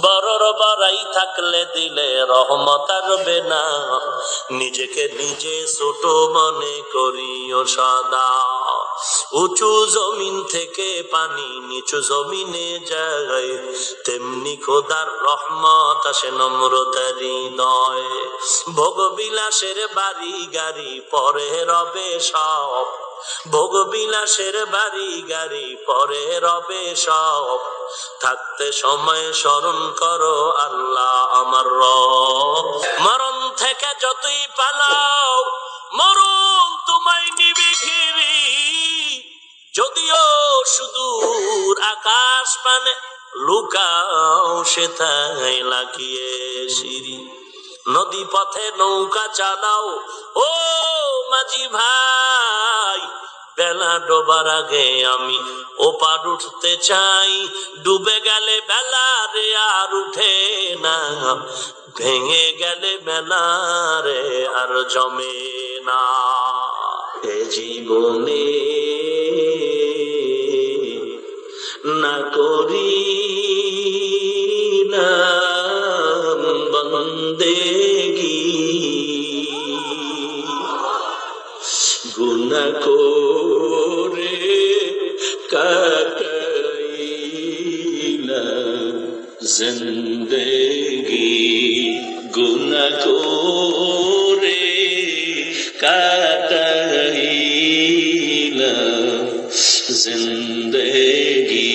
বড়র বড়াই থাকলে দিলে রহমত আসবে না নিজেকে নিজে ছোট মনে করিও সদা। উঁচু জমিন থেকে পানি নিচু জমিনে যায়। তেমনি খোদার রহমত আসে নম্রতার নয় ভোগ বিলাসের বাড়ি গাড়ি পরে রবে সব। ভোগ বিলাসের বাড়ি গাড়ি পরে রবে সব। থাকতে সময় স্মরণ করো আল্লাহ আমার রব। মরণ থেকে যতই পালাও, মরণ তোমায় নিবে ঘিরি। যদিও সুদূর আকাশ মানে লুকাও, সেথায় লাগিয়ে সিঁড়ি। নদী পথে নৌকা চালাও, ও মাঝি ভাই, বেলা ডোবার আগে আমি ওপার উঠতে চাই। ডুবে গেলে বেলা রে আর উঠে না, ভেঙে গেলে বেলা রে আর জমে না। এ জীবনে না করি গুনা করে কাটাইলা জিন্দেগি। গুনা করে কাটাইলা জিন্দেগি।